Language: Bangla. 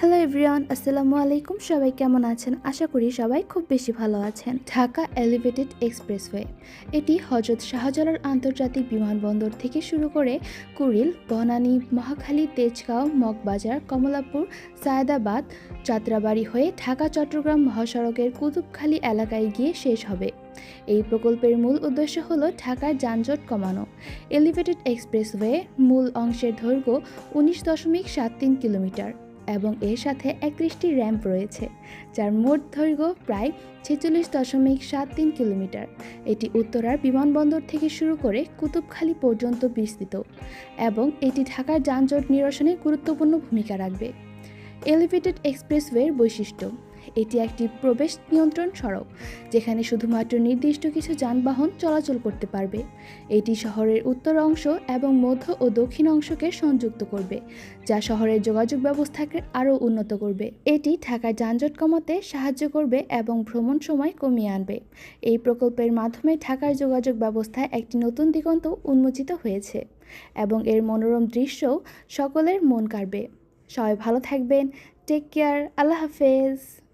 হ্যালো এভরিওয়ান আসসালামু আলাইকুম। সবাই কেমন আছেন? আশা করি সবাই খুব বেশি ভালো আছেন। ঢাকা এলিভেটেড এক্সপ্রেসওয়ে এটি হজরত শাহজালাল আন্তর্জাতিক বিমানবন্দর থেকে শুরু করে কুড়িল, বনানী, মহাখালী, তেজগাঁও, মগবাজার, কমলাপুর, সায়দাবাদ যাত্রাবাড়ি হয়ে ঢাকা, চট্টগ্রাম মহাসড়কের কুতুবখালী এলাকায় গিয়ে শেষ হবে। এই প্রকল্পের মূল উদ্দেশ্য হল ঢাকার যানজট কমানো। এলিভেটেড এক্সপ্রেসওয়ে মূল অংশের দৈর্ঘ্য উনিশ দশমিক সাত তিন কিলোমিটার। এবং এর সাথে একত্রিশটি র্যাম্প রয়েছে, যার মোট দৈর্ঘ্য প্রায় ছেচল্লিশ দশমিক সাত তিন কিলোমিটার। এটি উত্তরার বিমানবন্দর থেকে শুরু করে কুতুবখালী পর্যন্ত বিস্তৃত এবং এটি ঢাকার যানজট নিরসনে গুরুত্বপূর্ণ ভূমিকা রাখবে। এলিভেটেড এক্সপ্রেসওয়ের বৈশিষ্ট্য এটি একটি প্রবেশ নিয়ন্ত্রণ সড়ক, যেখানে শুধুমাত্র নির্দিষ্ট কিছু যানবাহন চলাচল করতে পারবে। এটি শহরের উত্তর অংশ এবং মধ্য ও দক্ষিণ অংশকে সংযুক্ত করবে, যা শহরের যোগাযোগ ব্যবস্থাকে আরও উন্নত করবে। এটি ঢাকার যানজট কমাতে সাহায্য করবে এবং ভ্রমণ সময় কমিয়ে আনবে। এই প্রকল্পের মাধ্যমে ঢাকার যোগাযোগ ব্যবস্থায় একটি নতুন দিগন্ত উন্মোচিত হয়েছে এবং এর মনোরম দৃশ্যও সকলের মন কাড়বে। সবাই ভালো থাকবেন। টেক কেয়ার আল্লাহ হাফেজ।